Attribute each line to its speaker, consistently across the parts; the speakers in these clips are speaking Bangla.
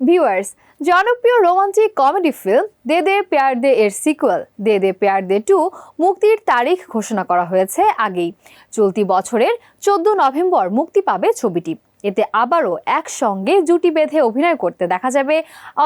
Speaker 1: ভিউয়ার্স জনপ্রিয় romantic comedy film De De Pyaar De এর সিকুয়েল দে দে প্যার দে টু মুক্তির তারিখ ঘোষণা করা হয়েছে আগেই। চলতি বছরের চোদ্দ নভেম্বর মুক্তি পাবে ছবিটি। এতে আবারও একসঙ্গে জুটি বেঁধে অভিনয় করতে দেখা যাবে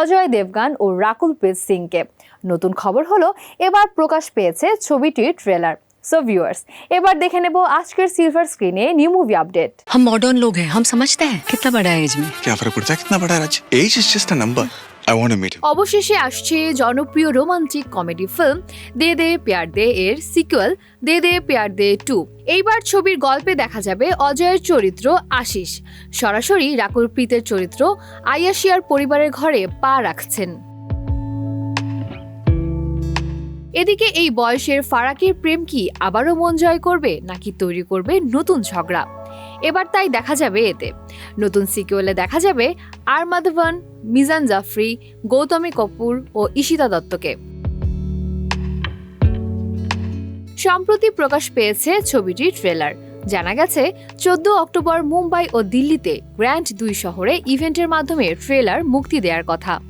Speaker 1: অজয় দেবগান ও রাকুল প্রীত সিংকে। নতুন খবর হলো, এবার প্রকাশ পেয়েছে ছবিটির ট্রেলার সো ভিউয়ার্স এবার দেখে নেব আজকের সিলভার স্ক্রিনে নিউ মুভি আপডেট
Speaker 2: हम मॉडर्न लोग हैं हम समझते हैं कितना बड़ा है एज में
Speaker 3: क्या फर्क पड़ता है कितना बड़ा है Raj age is just a number I want to meet
Speaker 1: অবশেষে আসছে জনপ্রিয় romantic comedy film De De Pyaar De এর সিকুয়েল দে দে প্যার দে টু এইবার ছবির গল্পে দেখা যাবে অজয়ের চরিত্র আশিস সরাসরি রাকুল প্রীতের চরিত্র আয়াশিয়ার পরিবারের ঘরে পা রাখছেন এদিকে এই বয়সের ফারাকের প্রেম কি আবারও মন জয় করবে নাকি তৈরি করবে নতুন ঝগড়া? এবার তাই দেখা যাবে এতে। নতুন সিকুয়েলে দেখা যাবে আর মাধবন, মিজান জাফরি, গৌতমী কপুর ও ঈশিতা দত্তকে। সম্প্রতি প্রকাশ পেয়েছে ছবিটির ট্রেলার। জানা গেছে, চোদ্দ অক্টোবর মুম্বাই ও দিল্লিতে গ্র্যান্ড দুই শহরে ইভেন্টের মাধ্যমে ট্রেলার মুক্তি দেওয়ার কথা।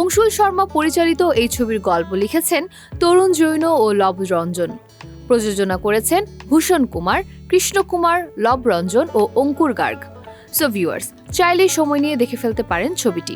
Speaker 1: অংশুল শর্মা পরিচালিত এই ছবির গল্প লিখেছেন তরুণ জৈন ও লব রঞ্জন প্রযোজনা করেছেন ভূষণ কুমার, কৃষ্ণ কুমার, লবরঞ্জন ও অঙ্কুর গার্গ। সো ভিউয়ার্স চাইলে সময় নিয়ে দেখে ফেলতে পারেন ছবিটি।